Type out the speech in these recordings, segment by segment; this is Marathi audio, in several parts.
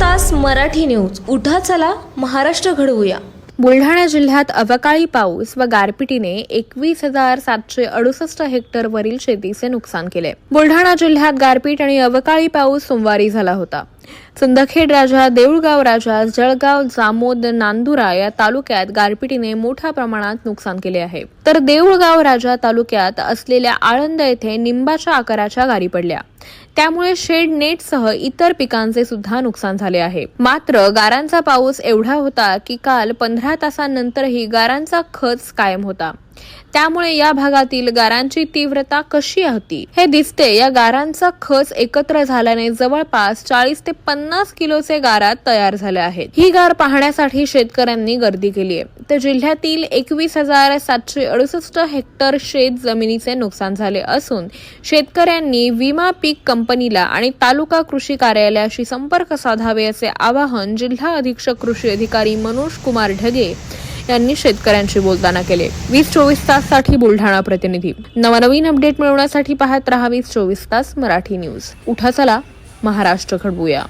तास मराठी न्यूज. उठा चला महाराष्ट्र घडवूया. बुलढाणा जिल्ह्यात अवकाळी पाऊस व गारपिटीने एकवीस हजार सातशे अडुसष्ट हेक्टरवरील शेतीचे नुकसान केले. बुलढाणा जिल्ह्यात गारपीट आणि अवकाळी पाऊस सोमवारी झाला होता. सिंदखेड राजा देऊळगाव राजा जळगाव जामोद नांदुरा या तालुक्यात गारपिटीने मोठ्या प्रमाणात नुकसान केले आहे. तर देऊळगाव राजा तालुक्यात असलेल्या आळंद येथे निंबाच्या आकाराच्या गारी पडल्या. त्यामुळे शेड नेटसह इतर पिकांचे सुद्धा नुकसान झाले आहे. मात्र गारांचा पाऊस एवढा होता की काल पंधरा तासांनंतरही गारांचा खच कायम होता. त्यामुळे या भागातील गारांची तीव्रता कशी होती? हे दिसते या गारांचा खच एकत्र झाल्याने जवळपास चाळीस ते पन्नास किलोचे गारा तयार झाले आहेत. ही गार पाहण्यासाठी शेतकऱ्यांनी गर्दी केली आहे. तर जिल्ह्यातील एकवीस हजार सातशे अडुसष्ट हेक्टर शेत जमिनीचे नुकसान झाले असून शेतकऱ्यांनी विमा पीक कंपनीला आणि तालुका कृषी कार्यालयाशी संपर्क साधावे असे आवाहन जिल्हा अधीक्षक कृषी अधिकारी मनोज कुमार ढगे यांनी शेतकऱ्यांशी बोलताना केले. वीस चोवीस ताससाठी बुलढाणा प्रतिनिधी. नवनवीन अपडेट मिळवण्यासाठी पाहत रहा वीस चोवीस तास मराठी न्यूज. उठा चला महाराष्ट्र घडवूया.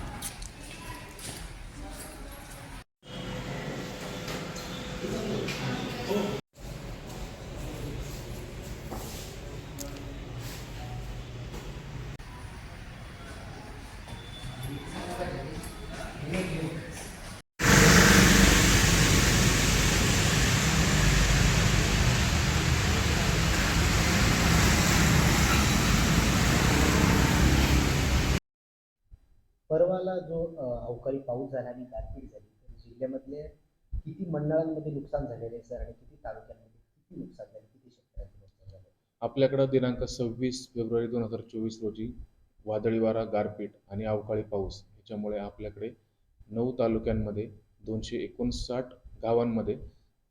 परवाला जो अवकाळी पाऊस झाला आणि गारपीट झाली तर जिल्ह्यामधले किती मंडळांमध्ये नुकसान झालेले आहे सर? आणि किती तालुक्यांमध्ये किती नुकसान झाले? किती शेतकऱ्यांचं नुकसान झालं? आपल्याकडं दिनांक सव्वीस फेब्रुवारी दोन हजार चोवीस रोजी वादळी वारा गारपीट आणि अवकाळी पाऊस याच्यामुळे आपल्याकडे नऊ तालुक्यांमध्ये दोनशे एकोणसाठ गावांमध्ये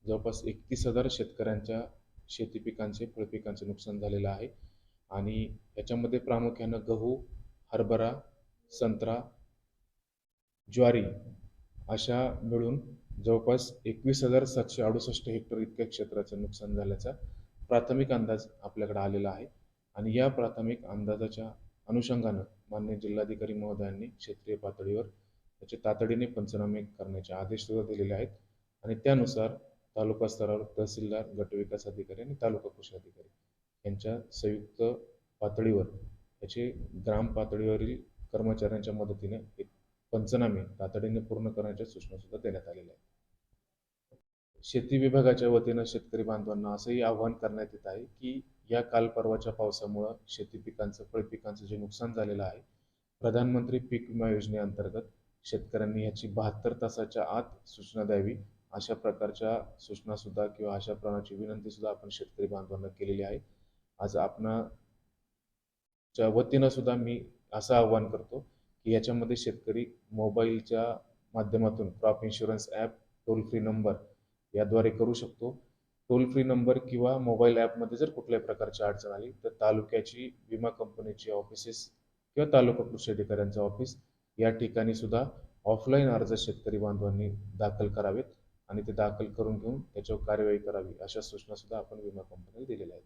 जवळपास एकतीस हजार शेतकऱ्यांच्या शेती पिकांचे फळपिकांचे नुकसान झालेलं आहे. आणि याच्यामध्ये प्रामुख्यानं गहू हरभरा संत्रा ज्वारी अशा मिळून जवळपास एकवीस हजार सातशे अडुसष्ट हेक्टर इतक्या क्षेत्राचं नुकसान झाल्याचा प्राथमिक अंदाज आपल्याकडे आलेला आहे. आणि या प्राथमिक अंदाजाच्या अनुषंगानं मान्य जिल्हाधिकारी महोदयांनी क्षेत्रीय पातळीवर त्याचे तातडीने पंचनामे करण्याचे आदेश सुद्धा दिलेले आहेत. आणि त्यानुसार तालुका स्तरावर तहसीलदार गटविकास अधिकारी आणि तालुका कृषी अधिकारी यांच्या संयुक्त पातळीवर याचे ग्राम पातळीवरील कर्मचाऱ्यांच्या मदतीने एक पंचनामे तातडीने पूर्ण करण्याच्या सूचना सुद्धा देण्यात आलेल्या आहेत. शेती विभागाच्या वतीनं शेतकरी बांधवांना असंही आवाहन करण्यात येत आहे की या काल परवाच्या पावसामुळं शेती पिकांचं फळ पिकांचं जे नुकसान झालेलं आहे प्रधानमंत्री पीक विमा योजनेअंतर्गत शेतकऱ्यांनी ह्याची बहात्तर तासाच्या आत सूचना द्यावी अशा प्रकारच्या सूचना सुद्धा किंवा अशा प्रकारची विनंती सुद्धा आपण शेतकरी बांधवांना केलेली आहे. आज आपणाच्या वतीनं सुद्धा मी असं आवाहन करतो की याच्यामध्ये शेतकरी मोबाईलच्या माध्यमातून crop insurance app toll free number याद्वारे करू शकतो. टोल फ्री नंबर किंवा मोबाईल ॲपमध्ये जर कुठल्याही प्रकारची अडचण आली तर तालुक्याची विमा कंपनीची ऑफिसेस किंवा तालुका कृषी अधिकाऱ्यांचं ऑफिस या ठिकाणी सुद्धा ऑफलाईन अर्ज शेतकरी बांधवांनी दाखल करावेत आणि ते दाखल करून घेऊन त्याच्यावर कार्यवाही करावी अशा सूचना सुद्धा आपण विमा कंपनीला दिलेल्या आहेत.